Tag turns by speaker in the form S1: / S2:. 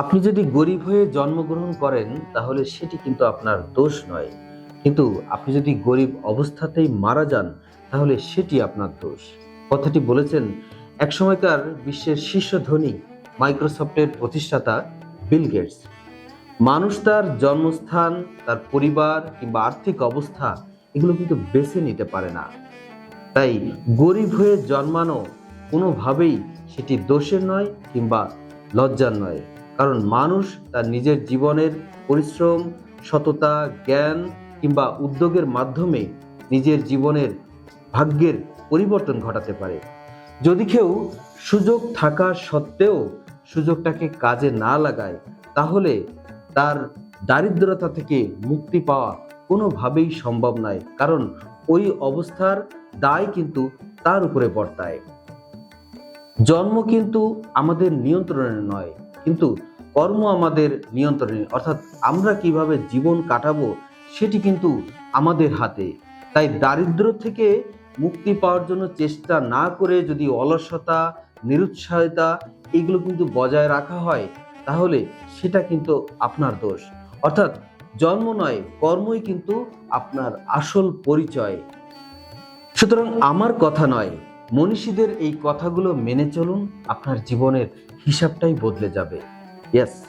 S1: আপনি যদি গরিব হয়ে জন্মগ্রহণ করেন, তাহলে সেটি কিন্তু আপনার দোষ নয়। কিন্তু আপনি যদি গরিব অবস্থাতেই মারা যান, তাহলে সেটি আপনার দোষ। কথাটি বলেছেন একসময়কার বিশ্বের শীর্ষ ধনী মাইক্রোসফটের প্রতিষ্ঠাতা বিল গেটস। মানুষ তার জন্মস্থান, তার পরিবার কিংবা আর্থিক অবস্থা এগুলো কিন্তু বেছে নিতে পারে না। তাই গরিব হয়ে জন্মানো কোনোভাবেই সেটি দোষের নয় কিংবা লজ্জার নয়। কারণ মানুষ তার নিজের জীবনের পরিশ্রম, সততা, জ্ঞান কিংবা উদ্যোগের মাধ্যমে নিজের জীবনের ভাগ্যের পরিবর্তন ঘটাতে পারে। যদি কেউ সুযোগ থাকা সত্ত্বেও সুযোগটাকে কাজে না লাগায়, তাহলে তার দারিদ্রতা থেকে মুক্তি পাওয়া কোনোভাবেই সম্ভব নয়, কারণ ওই অবস্থার দায় কিন্তু তার উপরে বর্তায়। জন্ম কিন্তু আমাদের নিয়ন্ত্রণে নয়, কিন্তু কর্ম আমাদের নিয়ন্ত্রণে, অর্থাৎ আমরা কীভাবে জীবন কাটাবো সেটি কিন্তু আমাদের হাতে। তাই দারিদ্র থেকে মুক্তি পাওয়ার জন্য চেষ্টা না করে যদি অলসতা, নিরুৎসাহিতা এগুলো কিন্তু বজায় রাখা হয়, তাহলে সেটা কিন্তু আপনার দোষ। অর্থাৎ জন্ম নয়, কর্মই কিন্তু আপনার আসল পরিচয়। সুতরাং আমার কথা নয়, মনীষীদের এই কথাগুলো মেনে চলুন, আপনার জীবনের হিসাবটাই বদলে যাবে। Yes.